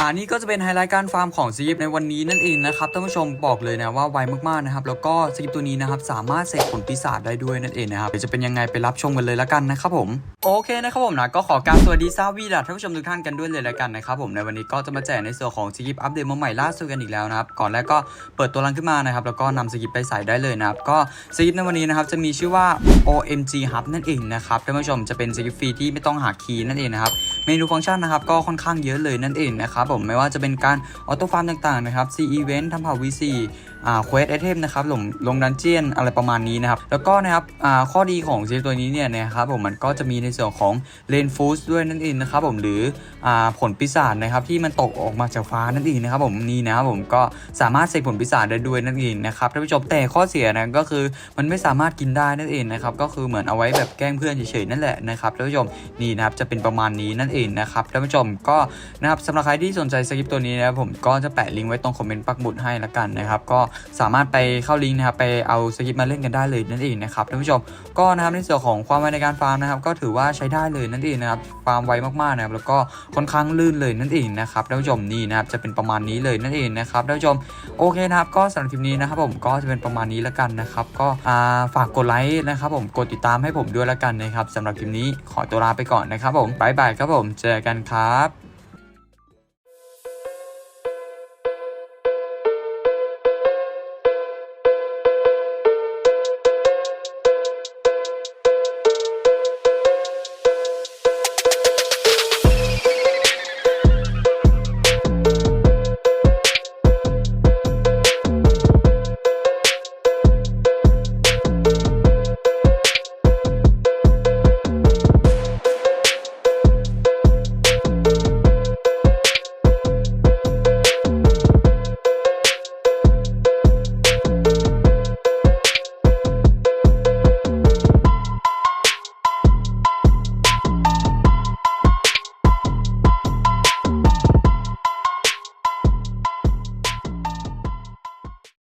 อ่านี่ก็จะเป็นไฮไลท์การฟาร์มของสกิปในวันนี้นั่นเองนะครับท่านผู้ชมบอกเลยนะว่าไวมากๆนะครับแล้วก็สกิปตัวนี้นะครับสามารถเสกผลปีศาจได้ด้วยนั่นเองนะครับเดี๋ยวจะเป็นยังไงไปรับชมกันเลยละกันนะครับผมโอเคนะครับผมนะก็ขอการสวัสดีซาวีดัท่านผู้ชมทุกท่านกันด้วยเลยละกันนะครับผมในวันนี้ก็จะมาแจกในส่วนของสกิปอัปเดตมาใหม่ล่าสุดกันอีกแล้วนะครับก่อนแรกก็เปิดตัวรังขึ้นมานะครับแล้วก็นำสกิปไปใส่ได้เลยนะครับก็สกิปในวันนี้นะครับจะมีชื่อว่า OMG Hub นั่นเองนะครับท่านผู้ชมจะเป็นสกิปฟรีที่ไม่ต้องหาคีย์นั่นเองนะครับเมนูฟังก์ชันนะครับก็ค่อนข้างเยอะเลยนั่นเองนะครับผมไม่ว่าจะเป็นการออโต้ฟาร์มต่างๆนะครับ C Event ทำเผ่า VC เควสไอเทมนะครับลงลงดันเจียนอะไรประมาณนี้นะครับแล้วก็นะครับอ่าข้อดีของซีรีส์ตัวนี้เนี่ยนะครับผมมันก็จะมีในส่วนของเลนฟูสด้วยนั่นเองนะครับผมหรืออ่าผลปีศาจนะครับที่มันตกออกมาจากฟ้านั่นเองนะครับผมนี่นะครับผมก็สามารถเสกผลปีศาจได้ด้วยนั่นเองนะครับท่านผู้ชมแต่ข้อเสียนะก็คือมันไม่สามารถกินได้นั่นเองนะครับก็คือเหมือนเอาไว้แบบแกล้งเพื่อนเฉยๆนั่นแหละนะครับท่านผู้ชมนี่นะครับจะเป็นประมาณนี้นั่นเองนะครับท่านผู้ชมก็นะครับสำหรับใครที่สนใจสกิปตัวนี้นะครับผมก็จะแปะลิงก์ไว้ตรงคอมเมนต์ปักหมุดให้ละกันนะครับก็สามารถไปเข้าลิงก์นะครับไปเอาสกิปมาเล่นกันได้เลยนั่นเองนะครับท่านผู้ชมก็นะครับในส่วนของความไวในการฟาร์มนะครับก็ถือว่าใช้ได้เลยนั่นเองนะครับฟาร์มไวมากๆนะครับแล้วก็ค่อนข้างลื่นเลยนั่นเองนะครับท่านผู้ชมนี่นะครับจะเป็นประมาณนี้เลยนั่นเองนะครับท่านผู้ชมโอเคนะครับก็สำหรับคลิปนี้นะครับผมก็จะเป็นประมาณนี้แล้วกันนะครับก็ฝากกดไลค์นะครับผมกดติดตามให้ผมด้วยแล้วกันนะครับสำหรับคลิปนี้ขอตัวลาไปก่อนนะครับผมบายบายครับผมเจอกันครับ